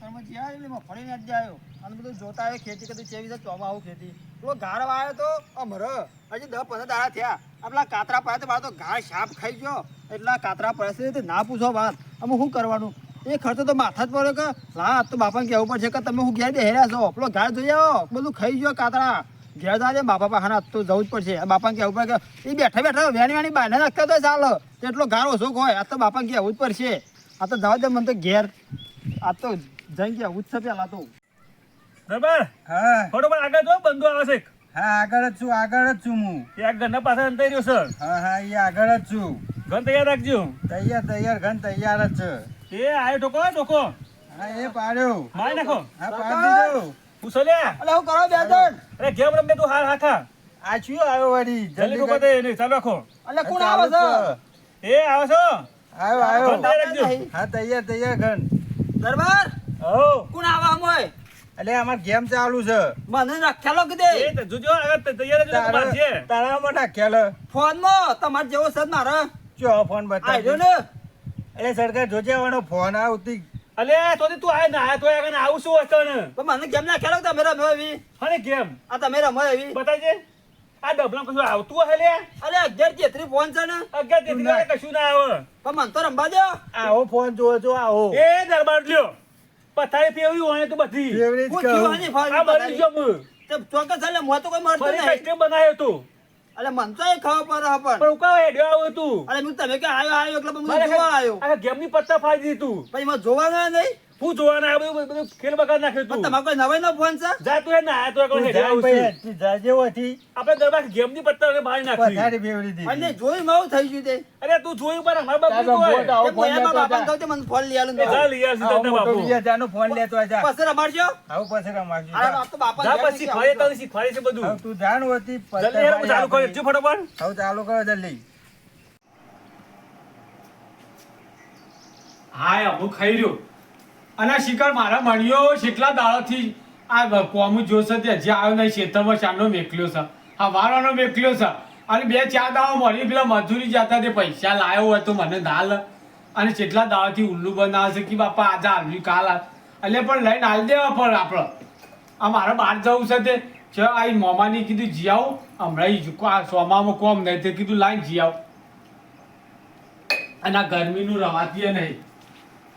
ખેતરમાં જ્યાં આવ્યો એટલે મગફળી ને જ આવ્યો અને બધું જોતા આવ્યો ખેતી કદી ચેવી છે ચોમા આવું ખેતી. પેલો ગાળવા આવ્યો તો, અમર. હજી દસ પંદર દાડા થયા. આપણા કાતરા પડ્યા તો મારો તો ઘાસ સાપ ખાઈ ગયો. એટલા કાતરા પડ્યા છે ના પૂછો વાત. અમે શું કરવાનું? એ ખર્ચો તો માથા જ પડ્યો કે, હા, તો બાપાને કહેવું પડશે કે તમે હું ઘેર હેર્યા છો. પેલો ગાય જોઈ આવો. બધું ખાઈ ગયો કાતરા. ઘેર જાજે બાપા પાસે આજ તો જવું જ પડશે. બાપાને કહેવું પડે કે, એ બેઠા બેઠા વેણી વેણી બાંધે નાખતા તો ચાલે. એટલો ગાળો ઓછો હોય, આ તો બાપાને કહેવું જ પડશે. આ તો જવા દે મને તો ઘેર. આ તો જઈ ગયા ઉચ્ચ પેલા તો. બરાબર? હા. ફટોફટ આગળ જો બંધુ આવે છે હા આગળ જ છું આગળ જ છું હું. એ આ ઘરના પાસે અંતરી રહ્યો સર હા હા એ આગળ જ છું. ઘન તૈયાર રાખજો. તૈયાર તૈયાર ઘન તૈયાર જ છે. એ આયો ઠોકો ઠોકો હા એ પાડ્યો. મારી નાખો. હા પાડી દીધો. પૂછો લે. અલે હું કરો બે જણ અરે કેમ રમે તું હાર હાખા આ શું આવ્યો વળી? જલ્દી કર. દે નહીં ચાલુ રાખો. અલે કોણ આવે છે? એ આવો છો આવ્યો આવ્યો. રાખજો. હા તૈયાર તૈયાર ઘન દરબાર! હો કોણ આવે મોય એટલે અમાર ગેમ ચાલુ છે. મને રાખેલો કે દે? એ તો જોજો આગળ તૈયાર જ રહેજો છે તારા માં રાખેલો. ફોનમાં તમાર જેવો સદ મારે. ચો ફોન બતા બતાવજો ને. એટલે સરકાર જોજે વાળો ફોન આવતી. અલે તો તી તું આય ના આય તો આગળ આવું શું હતો ને? પણ મને ગેમ ના ખેલો તો મેરા એવી? હને ગેમ? આ તમે રમો એવી? બતાવજે. આ ડબલા કશું આવતું હે લે? અરે અગિયાર તેત્રી ફોન છે ને. અગિયાર કાંઈ કશું ના આવે. પણ મને તો રમવા દો. આવો ફોન જોવો જો આવો. એ દરબાર લ્યો. પથારી ફેરવી હોય તો બધી. ફેવરેટ હું કહું. આ મરી ગયો હું ચોક્કસ એટલે મોં તો કોઈ મરતો નહીં. કસ્ટમ બનાવ્યો તું. અલે મન તો એ ખબર પડે પણ. પણ ઉકા હેડ્યો આવ્યો તું. અલે હું તમે કે આયો આયો એટલે હું જોવા આયો આ ગેમની પત્તા ફાડી દીધું તું. પછી મને જોવા ના નહીં? હું જોવાના આ બધું બધું ખેલ બગાડ નાખ્યો તું. તમારે કોઈ નવાઈ નો ફોન છે? જા તું ના આ તો કોઈ એકલો હેડ્યો જા જાજે હોથી. આપણે દરબાર ગેમની પત્તા બહાર નાખી પથારી ફેવરી દીધી. અને જોઈ માવ થઈ ગયું તે. અરે તું જોયું પર મારા બાપ તારો હોય. તે ફોન લેતો બાપાને જા. તે? મને ફોન લઈ આલું જા લઈ આવશે સીધા તારા બાપુ. જા જાનો ફોન લેતો જા. પછી મારજો. આવ પછી મારજો. અરે બાપ તો બાપા જા પછી ફરે તો. શીખવાડે છે બધું. તું જાણ હોતી જલ્દી હું ચાલુ કરી દેજો ફટાફટ. હવે ચાલુ કરો જલ્દી. હા અમુક ખાઈ રહ્યો અને શિકાર મારા મળ્યો કેટલા દાડાથી આ કોમું જોશે તે હજી આવ્યો નહીં ખેતરમાં ચાંદો મેકલ્યો છે. આ વારાનો મેકલ્યો છે. અને બે ચાર દાવા મળી, પેલા મજૂરી જતા તે પૈસા લાવ્યો હોય તો મને ના લ. અને કેટલા દાવાથી ઉલ્લુ બનાવશે કે બાપા, આજે આવ્યું કાલ. એટલે પણ લઈને હાલ દેવા પણ આપણે આ મારે બહાર જવું છે તે. છે આ મોમાની કીધું, જી આવું. હમણાં જો- સોમામાં કોમ નહીં, તે કીધું, લાઈને જી આવ. અને આ ગરમીનું રવાતીએ નહીં.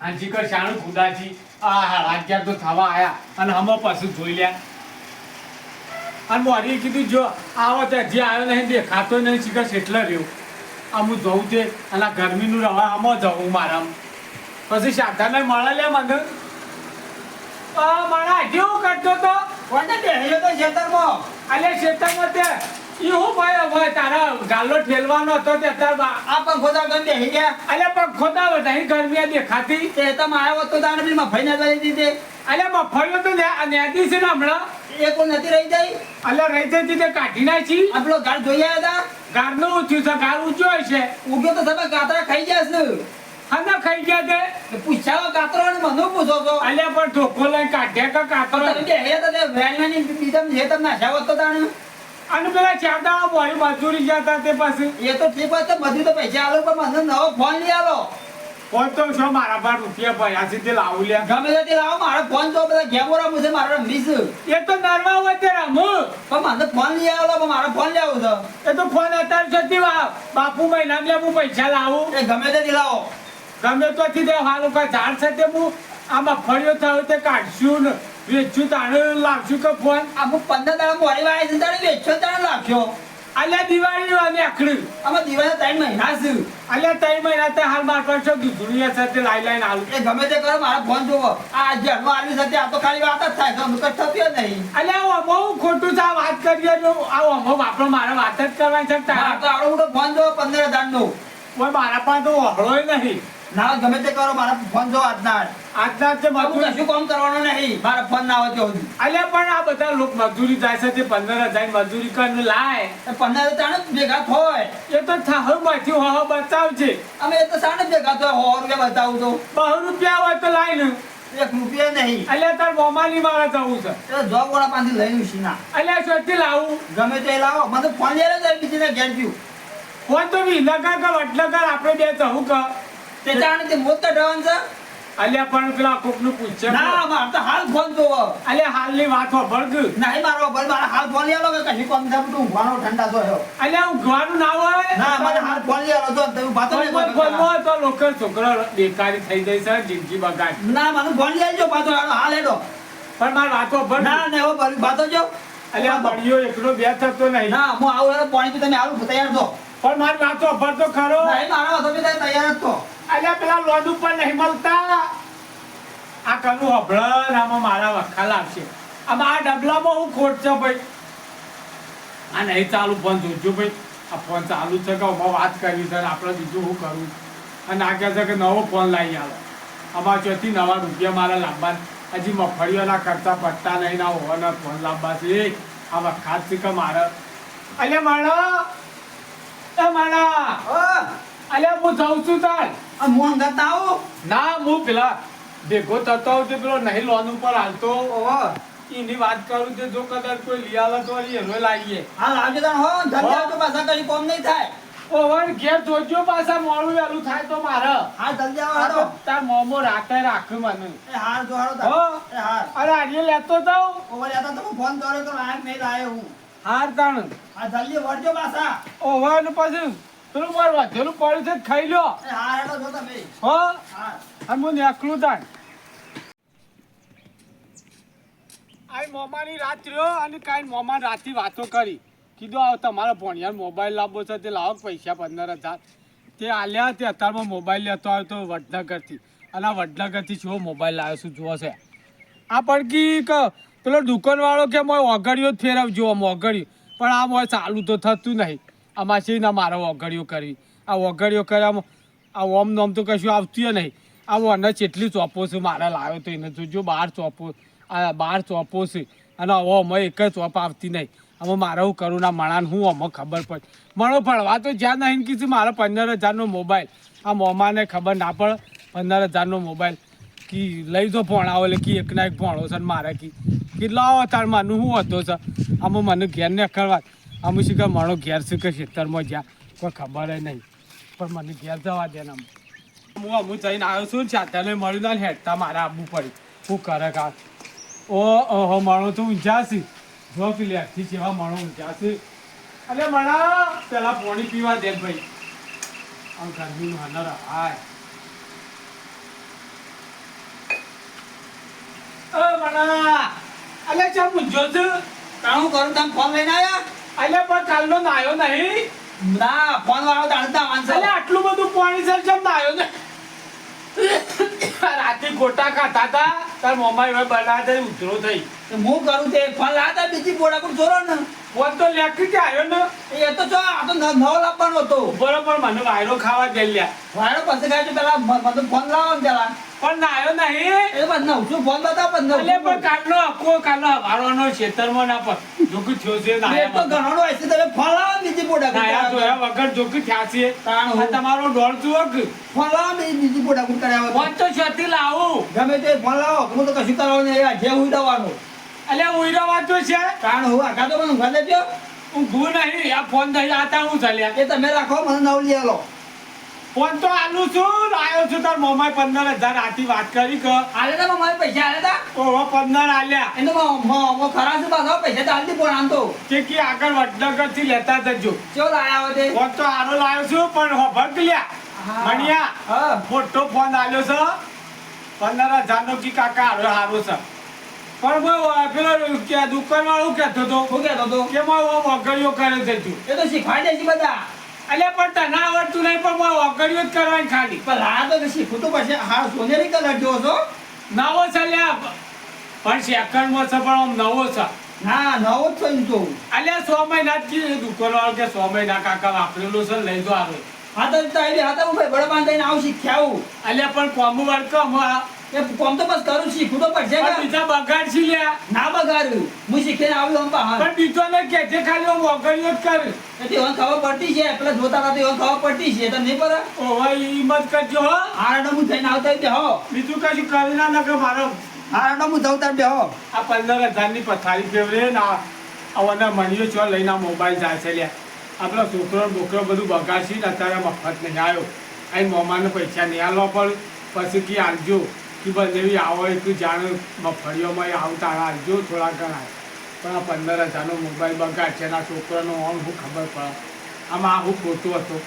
અને જીકર શાણું ખુદાથી આ અગિયાર તો થવા આયા. અને હમો પાછું જોઈ લ્યા. અને મોરી કીધું જો આવો તો જે આવ્યો નહીં દેખાતો નહીં શિખર એટલે રહ્યો. આ હું જઉં છે અને આ ગરમીનું રવા આમાં જવું મારા પછી શાંતાને મળે લે મને. મારા જેવું કરતો તો? કોને બેહ્યો તો ખેતરમાં અલે ખેતરમાં તે ઈ હું ભાઈ હવે તારા ગાલો ઠેલવાનો હતો તે તાર આ પંખો તો ગમ બેહી ગયા. અલે પંખો તો વધારી ગરમી દેખાતી. તે તમે આવ્યો તો તાણે બી મફઈ ના લઈ દીધે. અલે મફળીઓ તો ને- નેદી છે ને હમણાં? એ કોઈ નથી રહી જાય અલે રહી જતી તે કાઢી નાખી. આ પેલો ગાળ જોઈ આવ્યા ગારનું ઊંચું છે ગાળ ઊંચો છે. હતા ઉગ્યો તો તમે ગાતરા ખાઈ ગયા છે અને ખાઈ ગયા તે? પૂછાવો કાતરો ને મને પૂછો તો અલે પણ ઢોકો લઈ કાઢ્યા કા કાતરો તમે હે તો વેલના ની બીજા હે તમને નાખ્યા તો તાણે. અને પેલા ચારદા ભાઈ મજૂરી જતા તે પાસે એ તો ઠીક હોય તો બધું તો પૈસા આલો પણ મને નવો ફોન લઈ આલો. ફોન તો છો મારા પર રૂપિયા ભર્યા છે તે લાવું લે ગમે તે તે લાવો મારો ફોન તો બધા ગેમો રમું છે મારો રમીશ એ તો નરવા હોય તે રમું. પણ મને ફોન લઈ આવો પણ મારો ફોન લેવો છે. એ તો ફોન અત્યારે જતી વા બાપુ મહિના લે હું પૈસા લાવું. એ ગમે તે લાવો. ગમે તો થી દે હાલ કા ઝાડ છે તે હું આમાં ફળ્યો થયો તે કાઢશું ને. વેચું તારે લાવશું કે ફોન? અમુક પંદર દાડા મોડી વાય છે તારે વેચ્યો તારે લાગશો અલ્યા દિવાળી અને આખડી આમાં દિવાળી ત્રણ મહિના છે. અલ્યા ત્રણ મહિના તે હાલ માર પર છો દૂધુડિયા સાથે લાઈ લાઈને એ ગમે તે કરો મારો ફોન જોવો. આ જન્મ છે આ તો ખાલી વાત જ થાય તો અમુક થતી નહીં. અલ્યા બહુ ખોટું છે આ વાત કરીએ તો આ અમો બાપડો મારે વાત જ કરવાની છે તારા. તો આવડો મોટો ફોન જોવો પંદર હજાર નો ઓય મારા પાસે તો વહળોય નહીં. ના ગમે તે કરો મારા ફોન જો આજના. આજના છે મજૂરી કશું કામ કરવાનું નહીં. મારા ફોન ના આવતો સુધી અલ્યા પણ આ બધા લોક મજૂરી જાય છે તે પંદર હજાર મજૂરી કરીને લાય. પંદર હજાર જ ભેગા થોય. એ તો થાહરમાંથી હો બતાવજે. અમે એ તો સાને જ ભેગા થાય હો રૂપિયા બતાવું તો બહુ રૂપિયા હોય તો લાય ને. એક રૂપિયા નહીં. અલ્યા તાર મોમાની મારા જવું છે. એ તો જોબ વાળા પાસેથી લઈને એટલે અલ્યા શોથી લાવું. ગમે તે લાવો. મને ફોન લઈ લે બીજીને ઘેર ગયું. ફોન તો વિલગર કે કર આપણે બે જવું કે. તે ते તે કાઢવાનું છે? અલ્યા પણ પેલા કોકનું પૂછે ના મારે તો હાલ ફોન જોવો. અલ્યા હાલની વાત હોભળ ગયું નહીં મારો ભાઈ મારે હાલ ફોન લઈ આલો કે કશી કોમ થાય તું ઊંઘવાનો ઠંડા થયો અલ્યા ઊંઘવાનું ના હોય? ના મારે હાલ ફોન લઈ આલો તો તમે વાતો નહીં ફોનમાં- કરો. તો લોકો છોકરો બેકારી થઈ જાય છે જિંદગી બગાડ. ના મને ફોન આવજો પાછો હાલો, હાલ એડો પણ માર વાતો હોભળ ના ના એવો બરી- વાતો જો. અલ્યા બળિયો એકલો બે થતો નહીં. ના હું આવું પાણી તમે હાલ તૈયાર છો. પણ મારી વાતો હોભળ તો ખરો. નહીં મારા વાતો તૈયાર જ છો. અલ્યા પેલા લોન ઉપર નહીં મળતા. આ કનું અભળન આમાં મારા વખાલ આવશે આમાં આ ડબલામાં હું ખોટ છે ભાઈ. આ નહીં ચાલુ ફોન જોજો ભાઈ. આ ફોન ચાલુ છે કે આમાં વાત કરી છે આપણે બીજું હું કરું અને આ કહે છે કે નવો ફોન લાવી આવો આમાં ચોથી નવા રૂપિયા મારા લાંબા હજી મગફળીઓના ખર્ચા પટતા નહીં ના હોવાના ફોન લાંબા છે. આ વખાત છે કે મારે? અલ્યા માણો એ માણા હા. અલ્યા હું જાઉં છું તાર. આ મોહન કરતા ના હું પેલા ભેગો થતો તે પેલો નહીં લોન ઉપર હાલતો. એની વાત કરું તે જો કદાચ કોઈ લઈ આવે તો વળી એનો લાગીએ હા આવજો તો હો ધંધા તો પાછા કઈ કોમ નહીં થાય. ઓવર ઘેર જોજો પાછા મોડું વેલું થાય તો મારે. હા જલ્દી આવો આ તાર મોમો રાખે રાખે મને. એ હાર જો હારો હો. એ હાર. અરે આજે લેતો તો ઓવર યાર તો ફોન કર્યો તો આ નહીં લાયો હું. હાર તાણ. આ જલ્દી વળજો પાછા. ઓવર પછી? પેલું માર વધેલું પડ્યું છે ખાઈ લ્યો. હા હો? અને હું નીકળું તાણ. આ મોમાની રાત રહ્યો અને કાંઈ મોમાન રાતથી વાતો કરી. કીધું આવો તમારા ભણિયાર મોબાઈલ લાવવો છે તે લાવો પૈસા પંદર હજાર. તે આલ્યા તે અત્યારમાં મોબાઈલ લેતો આવ્યો તો વડનગરથી. અને આ વડનગરથી જો મોબાઈલ લાવ્યો છું જુઓ છે. આ પડકી ક પેલો દુકાનવાળો કે મોય ઓગળ્યો જ ફેરવજો જુઓ મોગળ્યું પણ આ મોય ચાલુ તો થતું નહીં. આમાં છે ને મારે ઓગળીઓ કરવી આ ઓગળીઓ કર્યા આ ઓમ નોમ તો કશું આવતું નહીં. આ ઓને ચેટલી ચોપો છે મારે લાવ્યો તો એને જોજો, બાર ચોપો આ બાર ચોપો છે. અને હવે અમે એક જ ચોપ આવતી નહીં. હવે મારે હું કરું ના મણાને હું અમે ખબર પડે મણો ફળવા તો જ્યાં નહીં કીધું મારે પંદર હજારનો મોબાઈલ. આ મોમાને ખબર ના પડે, પંદર હજારનો મોબાઈલ. કી લઈ દો ભણાવો, એટલે કી એકના એક ભણો છે મારે કી. કેટલા તાર માનું શું હતો છે. આમાં મને ઘેર ને કરવા આમ શું કે મારો ઘેર શું કે ખેતરમાં જ્યાં કોઈ ખબર નહીં. પણ મને ઘેર જવા દે ને. હું અમુક જઈને આવ્યો છું ચાતાને મળ્યું ના હેઠતા મારે આવવું પડ્યું હું કરે કા ઓ, ઓહો, માણો તો ઊંઝાશી જો પેલી આખી જેવા માણો ઊંઝાશી અલે માણા, પેલા પાણી પીવા દે ભાઈ. આમ ગરમીનું હનર હાય. અલે ચમ ઊંઝો છું? કામ કરું, તમે ફોન લઈને આયા અલે પણ કાલનો નાયો નહીં. ના ફોન વાળો દાડતા માણસ અલે આટલું બધું પાણી સર જમ નાયો ને? રાતે ગોટા ખાતા હતા તાર મોમાઈ હવે બનાવતા ઉતરો થઈ. હું કરું તે? ફોન લાતા બીજી બોડા પર જોરો ને? ફોન તો લેખી કે આવ્યો ને? એ તો જો આ તો નવો લાવવાનો હતો. બરોબર મને વાયરો ખાવા દે લ્યા. વાળો પાસે કાઢજો પેલા મને ફોન લાવો ને પેલા. પણ નાયો નહીં. એ બસ નવશું ફોન બતાવો પણ અલે પણ કાલનો આખો કાલનો હવારોનો ખેતરમાં ના પર જોકું થયો છે એ તો તમે ફોન લાવો બીજી પર. નાયા ધોયા વગર જોકું થયા છે. તમારો ડોળ જુઓ ફોન લાવો બીજી ફોન તો લાવું ગમે તે ફોન લાવો હું તો કશું કરવાનું નહીં જે ઉડાવવાનું. એટલે ઉઈરો વાતો છે. કારણ હું આખા તો મને ઊંઘવા દેજો. હું ગુ નહીં આ ફોન થઈ આતા હું ચાલ્યા. એ તમે રાખો મને નવ લઈ આલો. ફોન તો આલું છું આવ્યો છું તાર મોમાઈ પંદર હજાર આથી વાત કરી કે. આલે તા મારે પૈસા આલે તા? ઓહો પંદર આલ્યા. એને મ- ખરા છે પાછા પૈસા તો આલતી પણ આમ તો. કે કે આગળ વડનગરથી લેતા જજો. ચો લાયા હોય તે? ફોન તો આરો લાવ્યો છું પણ ભગ લ્યા. હા. મણિયા હા. મોટો ફોન આલ્યો છે. પંદર હજાર નો કી કાકા હારો હારો છે. પણ ભાઈ પેલો કે દુકાન વાળો કહેતો હતો શું કહેતો તો કે મારો વગડીઓ કરે છે તું. એ તો શીખવાડી છે બધા. એટલે પણ તને આવડતું નહીં પણ માં વગડીઓ જ કરવાની ખાલી. પણ હા તો શીખવું તો પછી. હા સોનેરી કલર જોવો છો? નવો છે લ્યા પણ સેકન્ડમાં છે પણ આમ નવો છે. ના નવો જ થયું તો. અલ્યા સો મહિના જ કીધું દુકાન વાળો કે સો મહિના કાકા વાપરેલું છે લઈ દો આવે હા તો તો આવી હા તો ભાઈ બાંધ થઈને આવું શીખ્યા આવું અલ્યા પણ કોમું વર્ક હમણાં એ કોમ તો બસ કરું શીખવું તો પડશે કે બીજા બગાડ લ્યા. ના બગાડ્યું. હું શીખીને આવ્યો આમ બહાર. પણ બીજો ને કે જે ખાલી હું વગડીઓ જ કરે. એટલે એવા ખબર પડતી છે પેલા જોતા હતા એવા ખબર પડતી છે તમને નહીં પડે. ઓહો ઈ મત કરજો હો. હારડો હું થઈને આવતા તે હો. બીજું કશું કરી ના નકે મારો હારડો હું તાર બે હો. આ પંદર હજારની પથારી ફેવરે ને આ આવવાના મણીઓ છો લઈને આ મોબાઈલ જાય છે લ્યા. આપણા છોકરો બોકરો બધું બગાડશી ને અત્યારે મફત નહીં આવ્યો અહીં મોમાને પૈસા નહીં આલો પણ પછી કે આપજો કે એવી આવો એ તું જાણે મફળીઓમાં એ આવતા રાખજો થોડા ઘણા. પણ આ પંદર હજારનો મોબાઈલ બગાડ છે એના છોકરાનો ઓન હું ખબર પડે. આમાં હું ખોટું હતો.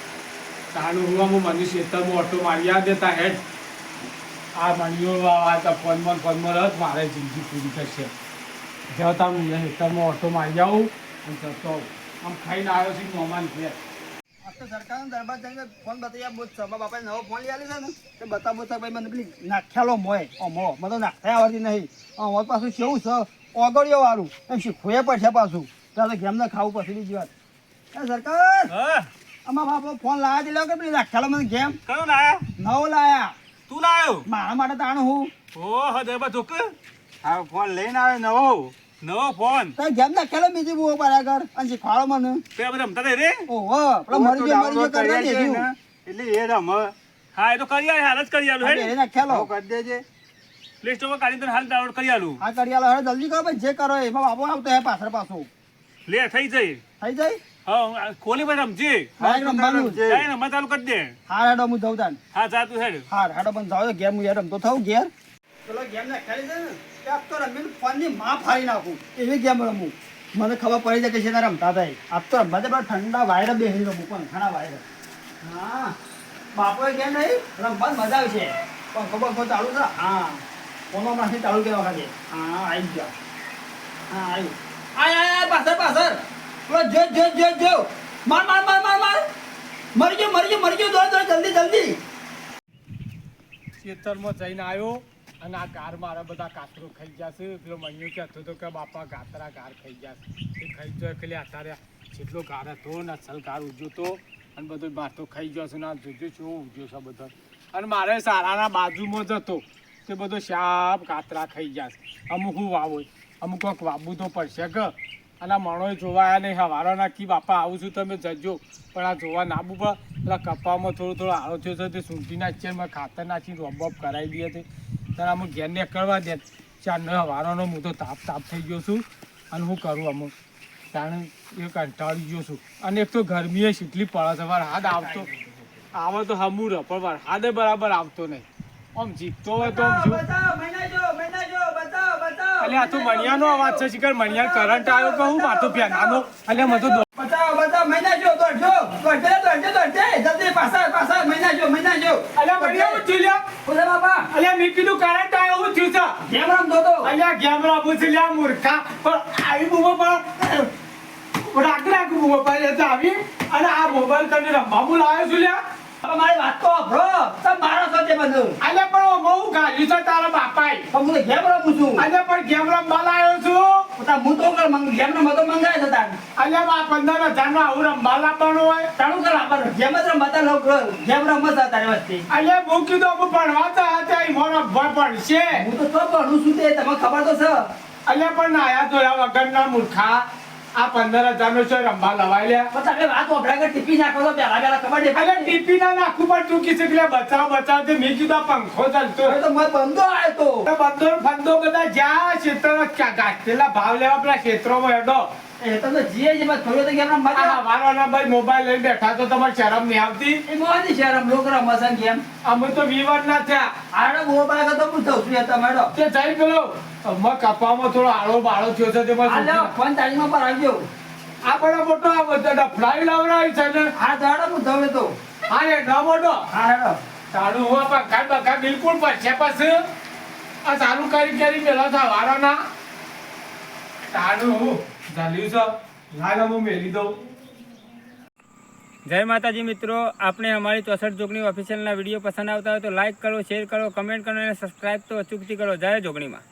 તાનું હું આમ મનીષ ખેતરમાં ઓટો મારી દેતા હેડ આ મણીઓ આ ફોનમાં ફોનમાં રહ મારે જિંદગી પૂરી થશે. જતા તમે ખેતરમાં ઓટો મારી આવું અને જતો આવું. આમ ખાઈને આવ્યો છું મોમાન છે. આ તો સરકારનો દરબાર જઈને ફોન બતાવી આપ બોલ સભા બાપાએ નવો ફોન લઈ આલ્યો છે ને તે બતાવો તો ભાઈ મને પેલી નાખ્યાલો મોય અમો મને તો નાખતા આવડતી નહીં. અમારે પાછું કેવું છે? ઓગળિયો વાળું એમ શીખવે પડશે પાછું? ત્યાં તો ગેમ ખાવું પછી બીજી વાત. એ સરકાર હા. આમાં બાપો ફોન લાવ્યા દિલો કે પેલી નાખ્યાલો મને ગેમ કયો લાયા? નવો લાયા. તું લાયો? મારા માટે તાણું હું. ઓહો દેવા ધોક હા ફોન લઈને આવે નવો. નવો ફોન. તો ગેમ નાખ્યાલો બીજી બહુ બરાબર અને શીખવાડો મને? તે બધા રમતા હતા રે ઓહો પેલો મરી ગયો મરી ગયો કરવા દેજો એટલે એ રમ હા. એ તો કરી આલે હાલ જ કરી આલું હે. બે નાખ્યાલો કરી દેજે. પ્લે સ્ટોરમાં કાઢી તને હાલ ડાઉનલોડ કરી આલું. કરી આલો. હવે જલ્દી કરો ભાઈ જે કરો એમાં બાબો આવતો હે પાછળ પાછું. લે થઈ જઈ થઈ જાય? હા ખોલી ભાઈ રમજી. હા રમવાનું જે. જાય રમવા ચાલુ કરી દે. હા હેડો હું જઉં તાન. હા જા તું હેડ. હા હેડો પણ જાવ ગેમ હું યાર રમતો થાઉં ઘેર. પેલો ગેમ ના ખેલી છે ને તે આપ તો રમીને ફોનની માં ફાડી નાખું. એવી ગેમ રમું. મને ખબર પડી જાય કે છે રમતા થાય આપ તો રમવા દે પણ ઠંડા વાયર બેસી રમું પણ, ઘણા વાયર હા. બાપો કેમ નહીં? રમવા મજા આવે છે પણ ખબર ખબર ચાલુ છે? હા. ફોનમાં માંથી ચાલુ કેવા ખાતે હા આવી ગયા. હા આવ્યું આય આય પાછળ પાછળ. પેલો જો જો જો જો. માર માર માર માર માર. મરી ગયો મરી ગયો મરી ગયો. દોડ દોડ, જલ્દી જલ્દી. ખેતરમાં જઈને આવ્યો. અને આ ગાર મારા બધા કાતરો ખાઈ છે. પેલો મન્યુ કહેતો હતો કે બાપા ગાતરા ગાર ખાઈ જશે એ ખાઈ જાય એટલે અત્યારે જેટલો ગાર હતો ને અસલ ગાર ઉજ્યો તો અને બધો ભાતો ખાઈ ગયો છે ને આ જોજો શું ઉજ્યો છે બધો. અને મારે સારાના બાજુમાં જ હતો તે બધો શાપ ગાતરા ખાઈ ગયા અમુક હું વાવો અમુક કોઈક વાવવું તો પડશે કે. અને આ મણોય જોવા નહીં, હવારો નાખી, બાપા, આવું છું, તમે જજો. પણ આ જોવા નાબુ પણ પેલા કપામાં થોડો થોડો આળો થયો છે, તે સૂંટી નાખીએ મેં ખાતર નાખી રોબ બોબ કરાવી દઈએ તે ત્યારે અમુક ઘેરને કરવા દે. ચારનો વારોનો હું તો તાપ તાપ થઈ ગયો છું. અને હું કરું અમુક તાણે એ કંટાળી ગયો છું. અને એક તો ગરમીએ શીટલી પડે છે વરસાદ આવતો. આવે તો હમું રહે પણ વરસાદે બરાબર આવતો નહીં. આમ જીતતો હોય તો આમ શું? એટલે આ તો મણિયાનો અવાજ છે શિખર. મણિયા કરંટ આવ્યો કે હું માથું પ્યાનાનો એટલે મને તો દો- બતાવો બતાવો મહિના જો દોડજો દોડજે દોડજે દોડજે જલ્દી પાછળ પાછળ મહિના જો મહિના જો અલ્યા મણિયા હું થયું લ્યા? બોલે બાપા અલ્યા મેં કીધું કરંટ આવ્યો હું થયું છે કેમ રમતો તો અલ્યા ગેમરા પૂછલ્યા મૂર્ખા. પણ આવી બૂમો પણ રાખ રાખ બૂમો પણ આવી. અને આ મોબાઈલ તને રમવામાં લાવ્યો છું લ્યા. હવે મારી વાત તો બ્રો તમ મારો છો તે બધું. અલ્યા પણ બહુ ગાલ્યું છે તારા બાપાએ. હું તો ગેમ રમું છું. અલ્યા પણ ગેમ રમવા લાવ્યો છું. પોતા હું તો કર મંગ ગેમ રમવા તો મંગાય છે તાર. અલ્યા આ પંદર હજારનો આવું રમવા લાવવાનું હોય. કર આપણ ગેમ જ રમતા લોકો ગેમ રમવા છે તારી વસ્તી અલ્યા હું કીધું ભણવા તો હતા ઈ મોનો ભણ ભણશે. હું તો તો ભણું છું તે તમને ખબર તો છે. અલ્યા પણ નાયા ધોયા વગરના મૂર્ખા. આ પંદર હજાર નો છે રમવા લવાઈ લે તમે વાત કે ટીપી નાખો તો પેલા પેલા ખબર નહીં અલ્યા ટીપી ના નાખું પણ તું કીધું કે બચાવ બચાવ તે મેં કીધું પંખો ચાલતો તો મત બંધો આવ્યો તો. બંધો ફંદો બધા જ્યાં ક્ષેત્ર ગાંઠેલા ભાવ લેવા પેલા ક્ષેત્રોમાં હેડો. એ તો જીએ છે થોડો તો ગેમ આ દે. ભાઈ મોબાઈલ લઈને બેઠા તો તમારે શરમ નહીં આવતી? એ મોહની શરમ લોકો મસન ગેમ. અમે તો વિવાદ ના થયા. આડો મોબાઈલ તો હું જઉં છું તમારો. તે જઈ પેલો. અમે કપામાં થોડો આળો બાળો થયો છે તેમાં આ લ્યો, શું ફોન ચાર્જિંગમાં પર આવજો આ પણ મોટો આ બધા ડફલાઈ લાવડાવી છે ને. આ જાડો હું જઉં તો હા એ ન મોટો. હા હેડો. તારું હું આ પંખા ને બંખા બિલકુલ પડશે પછી. આ ચાલુ કરી કરી મેલા થા હવારોના તારું હું ઝાલ્યું છે. લાગા હું મેલી દઉં. જય માતાજી મિત્રો આપણે અમારી ચોસઠ જોગણી ઓફિશિયલના વીડિયો પસંદ આવતા હોય તો લાઇક કરો શેર કરો કમેન્ટ કરો અને સબસ્ક્રાઈબ તો અચૂકથી કરો. જય જોગણીમાં.